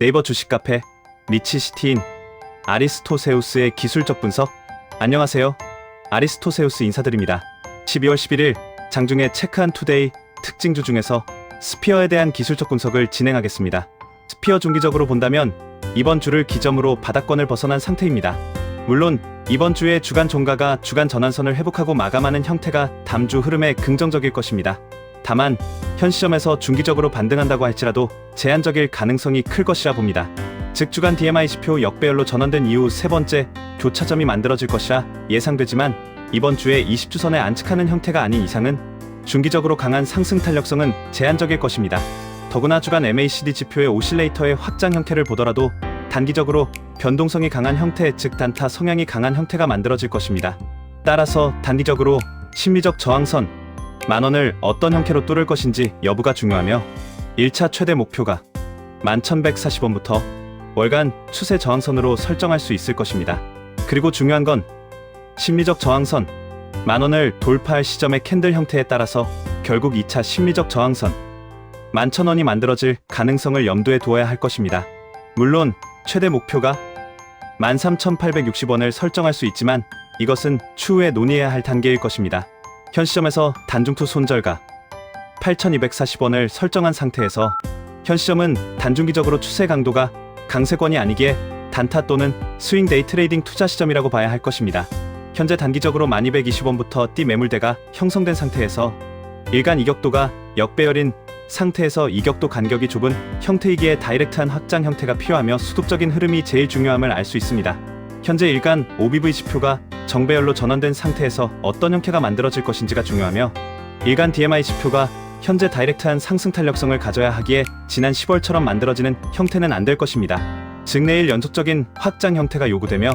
네이버 주식 카페 리치시티인 아리스토세우스의 기술적 분석 안녕하세요. 아리스토세우스 인사드립니다. 12월 11일 장중에 체크한 투데이 특징주 중에서 스피어에 대한 기술적 분석을 진행하겠습니다. 스피어 중기적으로 본다면 이번 주를 기점으로 바닥권을 벗어난 상태입니다. 물론 이번 주에 주간 종가가 주간 전환선을 회복하고 마감하는 형태가 담주 흐름에 긍정적일 것입니다. 다만 현 시점에서 중기적으로 반등한다고 할지라도 제한적일 가능성이 클 것이라 봅니다. 즉 주간 DMI 지표 역배열로 전환된 이후 세 번째 교차점이 만들어질 것이라 예상되지만 이번 주에 20주선에 안착하는 형태가 아닌 이상은 중기적으로 강한 상승 탄력성은 제한적일 것입니다. 더구나 주간 MACD 지표의 오실레이터의 확장 형태를 보더라도 단기적으로 변동성이 강한 형태, 즉 단타 성향이 강한 형태가 만들어질 것입니다. 따라서 단기적으로 심리적 저항선 만 원을 어떤 형태로 뚫을 것인지 여부가 중요하며 1차 최대 목표가 11,140원부터 월간 추세 저항선으로 설정할 수 있을 것입니다. 그리고 중요한 건 심리적 저항선 만 원을 돌파할 시점의 캔들 형태에 따라서 결국 2차 심리적 저항선 11,000원이 만들어질 가능성을 염두에 두어야 할 것입니다. 물론 최대 목표가 13,860원을 설정할 수 있지만 이것은 추후에 논의해야 할 단계일 것입니다. 현 시점에서 단중투 손절가 8,240원을 설정한 상태에서 현 시점은 단중기적으로 추세 강도가 강세권이 아니기에 단타 또는 스윙 데이 트레이딩 투자 시점이라고 봐야 할 것입니다. 현재 단기적으로 1220원부터 띠 매물대가 형성된 상태에서 일간 이격도가 역배열인 상태에서 이격도 간격이 좁은 형태이기에 다이렉트한 확장 형태가 필요하며 수급적인 흐름이 제일 중요함을 알 수 있습니다. 현재 일간 OBV 지표가 정배열로 전환된 상태에서 어떤 형태가 만들어질 것인지가 중요하며 일간 DMI 지표가 현재 다이렉트한 상승 탄력성을 가져야 하기에 지난 10월처럼 만들어지는 형태는 안 될 것입니다. 즉 내일 연속적인 확장 형태가 요구되며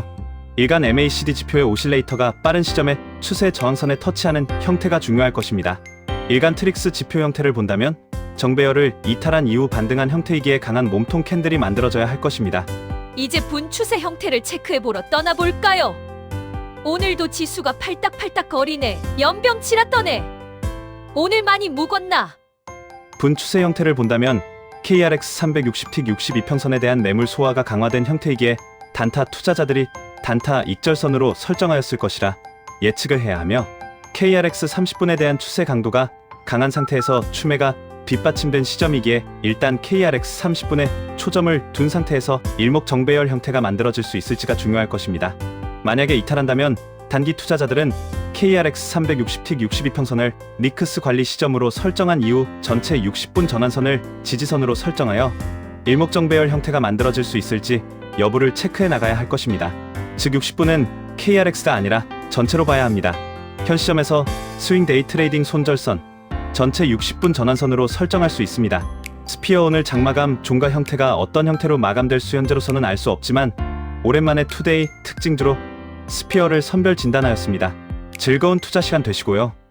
일간 MACD 지표의 오실레이터가 빠른 시점에 추세 저항선에 터치하는 형태가 중요할 것입니다. 일간 트릭스 지표 형태를 본다면 정배열을 이탈한 이후 반등한 형태이기에 강한 몸통 캔들이 만들어져야 할 것입니다. 이제 분 추세 형태를 체크해보러 떠나볼까요? 오늘도 지수가 팔딱팔딱 거리네. 연병치라 떠네. 오늘 많이 묵었나? 분 추세 형태를 본다면 KRX 360틱 62평선에 대한 매물 소화가 강화된 형태이기에 단타 투자자들이 단타 익절선으로 설정하였을 것이라 예측을 해야 하며 KRX 30분에 대한 추세 강도가 강한 상태에서 추매가 뒷받침된 시점이기에 일단 KRX 30분에 초점을 둔 상태에서 일목 정배열 형태가 만들어질 수 있을지가 중요할 것입니다. 만약에 이탈한다면 단기 투자자들은 KRX 360틱 62평선을 니크스 관리 시점으로 설정한 이후 전체 60분 전환선을 지지선으로 설정하여 일목정배열 형태가 만들어질 수 있을지 여부를 체크해 나가야 할 것입니다. 즉 60분은 KRX가 아니라 전체로 봐야 합니다. 현 시점에서 스윙 데이 트레이딩 손절선 전체 60분 전환선으로 설정할 수 있습니다. 스피어 오늘 장마감 종가 형태가 어떤 형태로 마감될 수 현재로서는 알 수 없지만 오랜만에 투데이 특징주로 스피어를 선별 진단하였습니다. 즐거운 투자 시간 되시고요.